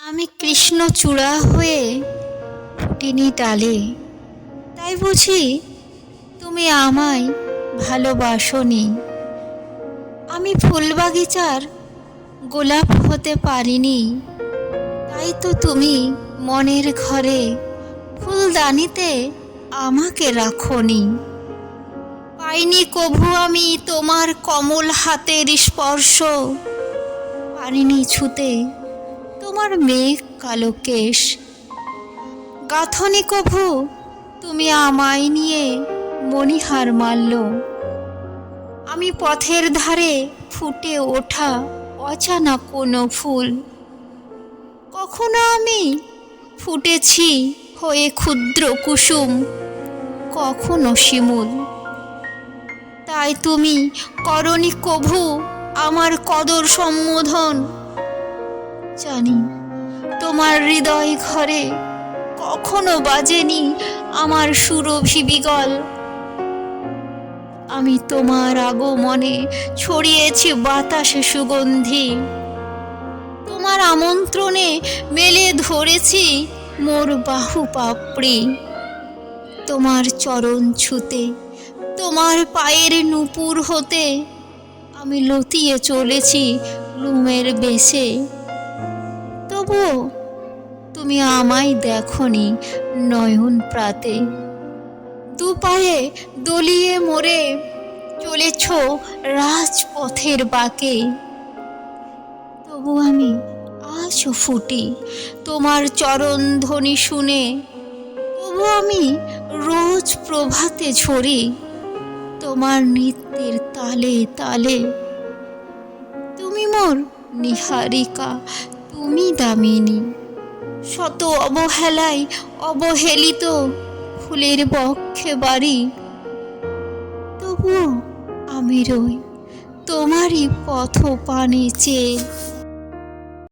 আমি কৃষ্ণচূড়া হয়ে ফুটিনি ডালে। তাই বুঝি তুমি আমায় ভালোবাসনি। আমি ফুলবাগিচার গোলাপ হতে পারিনি। তাই তো তুমি মনের ঘরে ফুলদানিতে আমাকে রাখনি। পাইনি কভু আমি তোমার কমল হাতের স্পর্শ, পারিনি ছুতে তোমার মেঘ, কালো কেশ। গাথনি কভু, তুমি আমায় নিয়ে মণিহার মারল। আমি পথের ধারে ফুটে ওঠা অচানা কোনো ফুল। কখনো আমি ফুটেছি হয়ে ক্ষুদ্র কুসুম, কখনো শিমুল। তাই তুমি করনি কভু আমার কদর সম্বোধন জানি, তোমার হৃদয় ঘরে কখনো বাজেনি আমার সুরভি বিগল। আমি তোমার আগমনে ছড়িয়েছি বাতাসে সুগন্ধি। তোমার আমন্ত্রণে মেলে ধরেছি মোর বাহু পাপড়ি। তোমার চরণ ছুতে, তোমার পায়ের নুপুর হতে আমি লতিয়ে চলেছি লুমের বেশে। তবুও তুমি আমায় দেখনি নয়ন প্রাতে। দু পায়ে দলিয়ে মোরে চলেছ রাজপথের বাঁকে। তবু আমি আজও ফুটি তোমার চরণ ধ্বনি শুনে। তবু আমি রোজ প্রভাতে ঝরি তোমার নৃত্যের তালে তালে। তুমি মোর নিহারিকা তুমি দামিনী। শত অবহেলায় অবহেলিত ফুলের বক্ষে বাড়ি। তবুও আমি রই তোমারই পথ পানে চেয়ে।